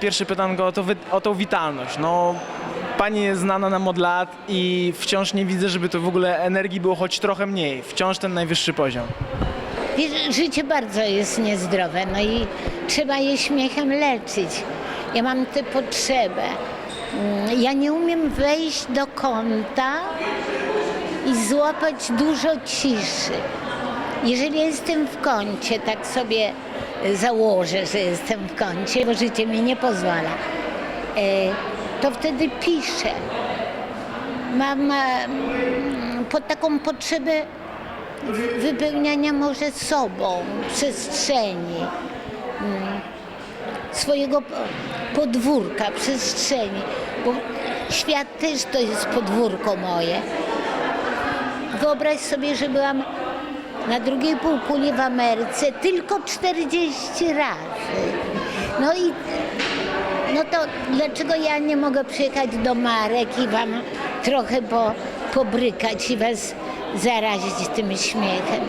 Pierwsze pytanko o, to, o tą witalność. No, pani jest znana nam od lat i wciąż nie widzę, żeby to w ogóle energii było choć trochę mniej. Wciąż ten najwyższy poziom. Życie bardzo jest niezdrowe, no i trzeba je śmiechem leczyć. Ja mam tę potrzebę. Mm, Ja nie umiem wejść do kąta i złapać dużo ciszy. Jeżeli jestem w kącie, tak sobie założę, że jestem w kącie, bo życie mi nie pozwala, e, to wtedy piszę. Mam mm, po taką potrzebę wy- wypełniania może sobą, przestrzeni, mm, swojego podwórka, przestrzeni, bo świat też to jest podwórko moje. Wyobraź sobie, że byłam na drugiej półkuli w Ameryce tylko 40 razy. No i no to dlaczego ja nie mogę przyjechać do Marek i wam trochę po, pobrykać i was zarazić tym śmiechem?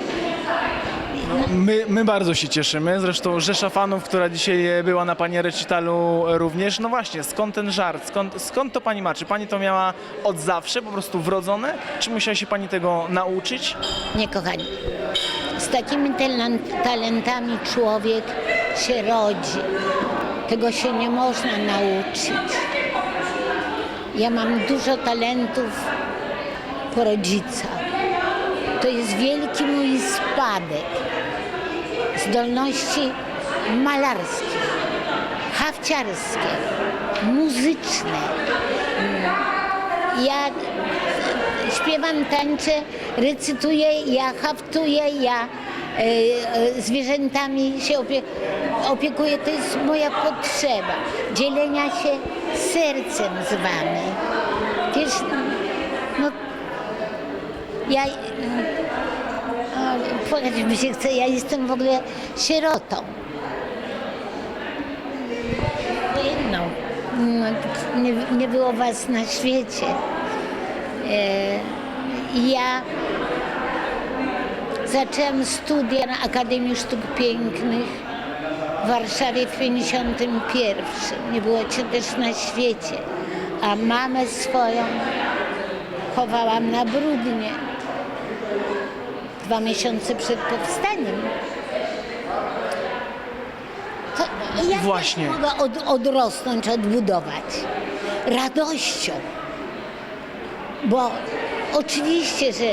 My, my bardzo się cieszymy. Zresztą Rzesza fanów, która dzisiaj była na pani recitalu również. No właśnie, skąd ten żart? Skąd, skąd to pani ma? Czy pani to miała od zawsze, po prostu wrodzone? Czy musiała się pani tego nauczyć? Nie, kochani. Z takimi talentami człowiek się rodzi. Tego się nie można nauczyć. Ja mam dużo talentów po rodzicach. To jest wielki mój spadek. Zdolności malarskie, hawciarskie, muzyczne. Ja śpiewam, tańczę, recytuję, ja haftuję, ja e, e, zwierzętami się opie, opiekuję. To jest moja potrzeba dzielenia się sercem z wami. Wiesz, no ja o, płakać mi się chce, ja jestem w ogóle sierotą. Jedną. No, nie, nie było was na świecie. E, ja zaczęłam studia na Akademii Sztuk Pięknych w Warszawie w 51. Nie było cię też na świecie. A mamę swoją chowałam na Brudnie. Dwa miesiące przed powstaniem. To jak Właśnie. ja mogę od, odrosnąć, odbudować? Radością. Bo oczywiście, że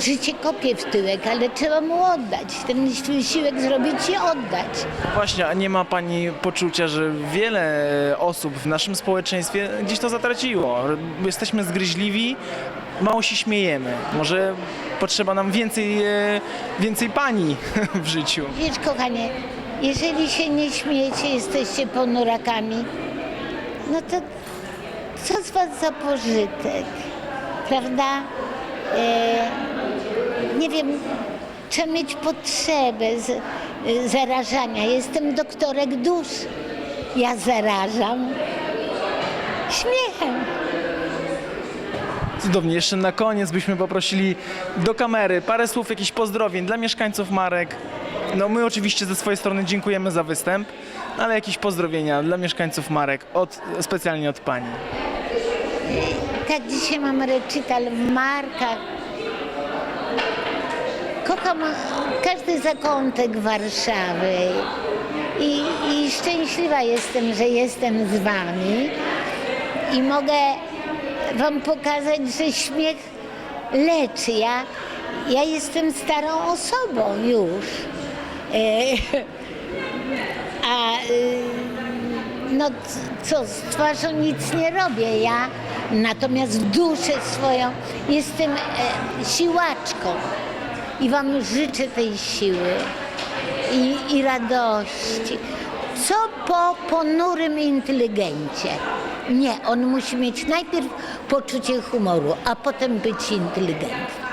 życie kopie w tyłek, ale trzeba mu oddać. Ten wysiłek zrobić i oddać. Właśnie, a nie ma pani poczucia, że wiele osób w naszym społeczeństwie gdzieś to zatraciło? Jesteśmy zgryźliwi, mało się śmiejemy. Może potrzeba nam więcej, e, więcej pani w życiu. Wiesz, kochanie, jeżeli się nie śmiejecie, jesteście ponurakami, no to co z was za pożytek, prawda? E, nie wiem, trzeba mieć potrzebę z, e, zarażania. Jestem doktorek dusz. Ja zarażam śmiechem. Cudownie. Jeszcze na koniec byśmy poprosili do kamery parę słów, jakichś pozdrowień dla mieszkańców Marek. No my oczywiście ze swojej strony dziękujemy za występ, ale jakieś pozdrowienia dla mieszkańców Marek, od, specjalnie od pani. Tak, dzisiaj mam recital w Markach. Kocham każdy zakątek Warszawy i, i szczęśliwa jestem, że jestem z wami i mogę wam pokazać, że śmiech leczy. Ja, ja jestem starą osobą już. E, A y, no co, z twarzą nic nie robię. Ja natomiast duszę swoją jestem e, siłaczką i wam życzę tej siły i, i radości. Co po ponurym inteligencie? Nie, on musi mieć najpierw poczucie humoru, a potem być inteligentny.